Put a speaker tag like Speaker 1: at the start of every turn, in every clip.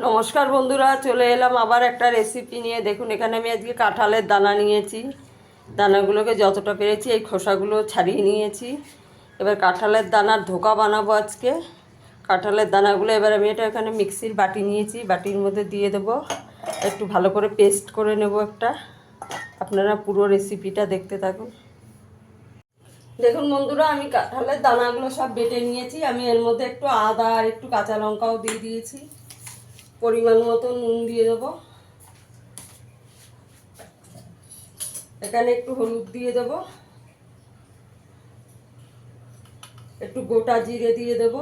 Speaker 1: নমস্কার বন্ধুরা, চলে এলাম আবার একটা রেসিপি নিয়ে। দেখুন, এখানে আমি আজকে কাঁঠালের দানা নিয়েছি। দানাগুলোকে যতটা পেরেছি এই খোসাগুলো ছাড়িয়ে নিয়েছি। এবার কাঁঠালের দানার ধোকা বানাবো আজকে। কাঁঠালের দানাগুলো এবার আমি এটা এখানে মিক্সির বাটি নিয়েছি। বাটির মধ্যে দিয়ে দেবো। একটু ভালো করে পেস্ট করে নেব একটা। আপনারা পুরো রেসিপিটা দেখতে থাকুন। দেখুন বন্ধুরা, আমি কাঁঠালের দানাগুলো সব বেটে নিয়েছি। আমি এর মধ্যে একটু আদা আর একটু কাঁচা লঙ্কাও দিয়ে দিয়েছি। পরিমাণ মতো নুন দিয়ে দেবো। এখানে একটু হলুদ দিয়ে দেব। একটু গোটা জিরে দিয়ে দেব।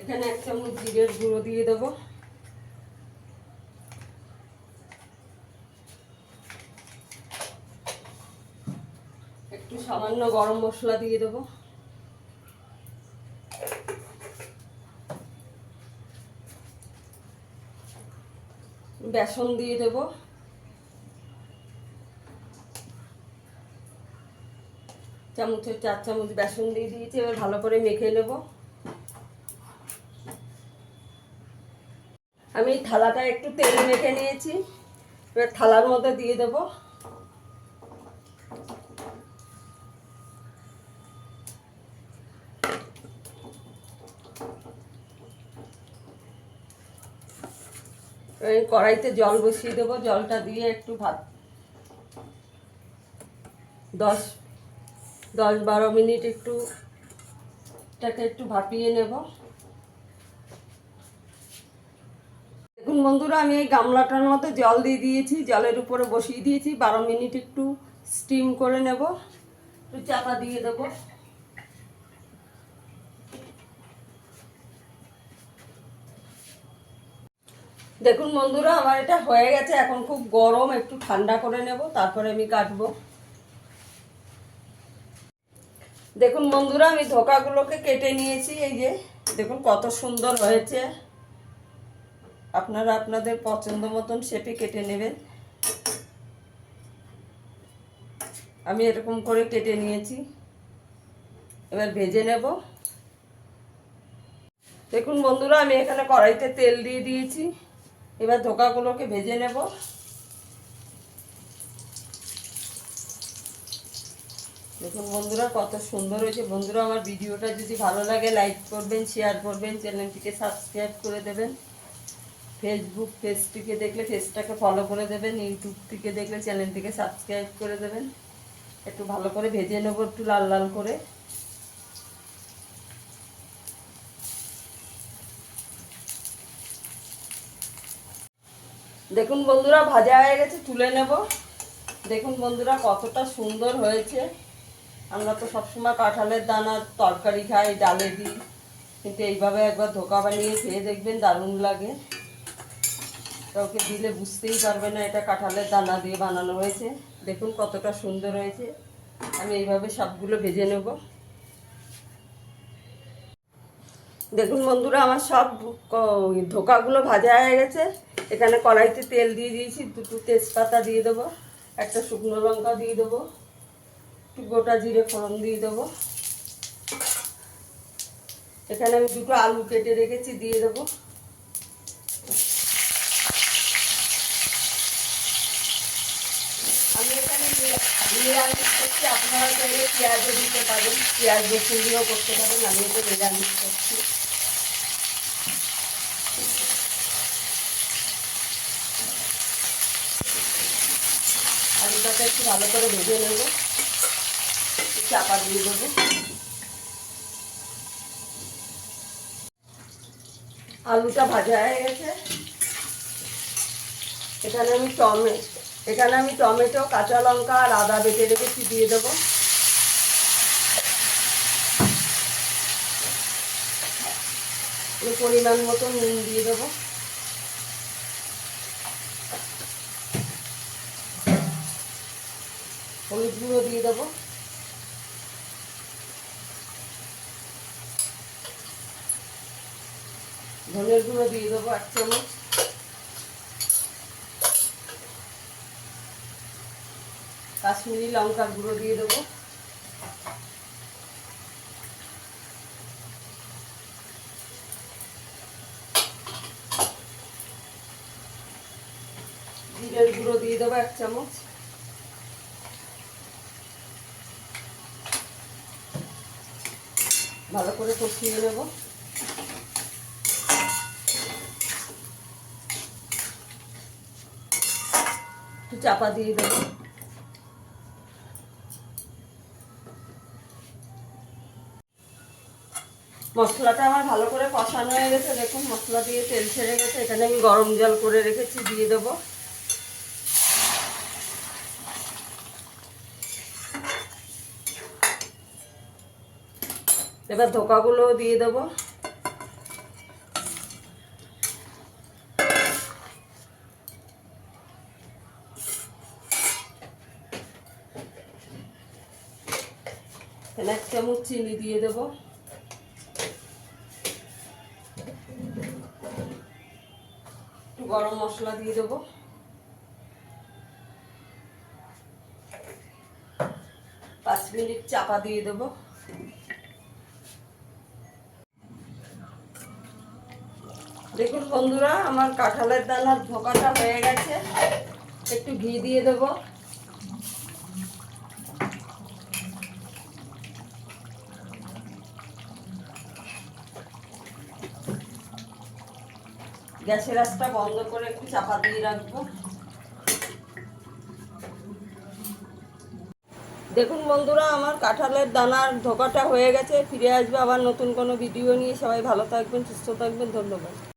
Speaker 1: এখানে এক চামচ জিরের গুঁড়ো দিয়ে দেবো। একটু সামান্য গরম মশলা দিয়ে দেবো। বেসন দিয়ে দেব। চামচের চার চামচ বেসন দিয়ে দিয়েছি, এবার ভালো করে মেখে নেব। আমি থালাটা একটু তেল মেখে নিয়েছি, এবার থালার মধ্যে দিয়ে দেবো। এই কড়াইতে জল বসিয়ে দেবো, জলটা দিয়ে একটু ভাত। দশ দশ বারো মিনিট একটু এটাকে একটু ভাপিয়ে নেব। দেখুন বন্ধুরা, আমি এই গামলাটার মতো জল দিয়ে দিয়েছি, জলের উপরে বসিয়ে দিয়েছি। বারো মিনিট একটু স্টিম করে নেব। একটু চাপা দিয়ে দেবো। দেখুন বন্ধুরা, আমার এটা হয়ে গেছে। এখন খুব গরম, একটু ঠান্ডা করে নেব, তারপরে আমি কাটবো। দেখুন বন্ধুরা, আমি ধোকাগুলোকে কেটে নিয়েছি, এই যে। দেখুন কত সুন্দর হয়েছে। আপনারা আপনাদের পছন্দ মতন শেপে কেটে নেবেন। আমি এরকম করে কেটে নিয়েছি। এবার ভেজে নেব। দেখুন বন্ধুরা, আমি এখানে কড়াইতে তেল দিয়ে দিয়েছি। এবার ধোকাগুলোকে ভেজে নেব। দেখুন বন্ধুরা, কত সুন্দর হয়েছে। বন্ধুরা, আমার ভিডিওটা যদি ভালো লাগে, লাইক করবেন, শেয়ার করবেন, চ্যানেলটিকে সাবস্ক্রাইব করে দেবেন। ফেসবুক পেজ থেকে দেখলে পেজটাকে ফলো করে দেবেন ইউটিউব থেকে দেখলে চ্যানেলটিকে সাবস্ক্রাইব করে দেবেন। একটু ভালো করে ভেজে নেব, একটু লাল লাল করে। দেখুন বন্ধুরা, ভাজা হয়ে গেছে, তুলে নেব। দেখুন বন্ধুরা, কতটা সুন্দর হয়েছে। আমরা তো সবসময় কাঁঠালের দানার তরকারি খাই, ডালে দিই। কিন্তু এইভাবে একবার ধোকা বানিয়ে খেয়ে দেখবেন দারুণ লাগে। কাউকে দিলে বুঝতেই পারবে না এটা কাঁঠালের দানা দিয়ে বানানো হয়েছে। দেখুন কতটা সুন্দর হয়েছে। আমি এইভাবে সবগুলো ভেজে নেব। দেখুন বন্ধুরা, আমার সব ধোকাগুলো ভাজা হয়ে গেছে। এখানে কড়াইতে তেল দিয়ে দিয়েছি, দুটো তেজপাতা দিয়ে দেবো, একটা শুকনো লঙ্কা দিয়ে দেবো, একটু গোটা জিরে ফোড়ন দিয়ে দেবো। এখানে আমি দুটো আলু কেটে রেখেছি, দিয়ে দেবো। আমি এখানে নিরা- নিরামিষ করছি আপনারা চাইলে পেঁয়াজও দিতে পারেন, পেঁয়াজ রসুন দিয়েও করতে পারেন আমি তো নিরামিষ করছি। আলুটাকে একটু ভালো করে ভেজে নেব। চাপা দিয়ে দেবো। আলুটা ভাজা হয়ে গেছে। এখানে আমি টমে এখানে আমি টমেটো, কাঁচা লঙ্কা আর আদা বেটে রেখেছি, দিয়ে দেবো। পরিমাণ মতো নুন দিয়ে দেবো। হলুদ গুঁড়ো দিয়ে দেবো। ধনের গুঁড়ো দিয়ে দেবো এক চামচ। কাশ্মীরি লঙ্কার গুঁড়ো দিয়ে দেবো। জিরের গুঁড়ো দিয়ে দেবো এক চামচ। ভালো করে কষিয়ে নেব। একটু চাপা দিয়ে দেবো। মশলাটা আমার ভালো করে কষানো হয়ে গেছে। দেখুন, মশলা দিয়ে তেল ছেড়ে গেছে। এখানে আমি গরম জল করে রেখেছি, দিয়ে দেবো। এবার ধোকাগুলো দিয়ে দেবো। এক চামচ চিনি দিয়ে দেবো। গরম মশলা দিয়ে দেবো। পাঁচ মিনিট চাপা দিয়ে দেবো। দেখুন বন্ধুরা, আমার কাঁঠালের দানার ধোকাটা হয়ে গেছে। একটু ঘি দিয়ে দেবো। গ্যাসের আঁচটা বন্ধ করে একটু চাপা দিয়ে রাখব। দেখুন বন্ধুরা, আমার কাঁঠালের দানার ধোকাটা হয়ে গেছে। ফিরে আসবে আবার নতুন কোনো ভিডিও নিয়ে। সবাই ভালো থাকবেন, সুস্থ থাকবেন। ধন্যবাদ।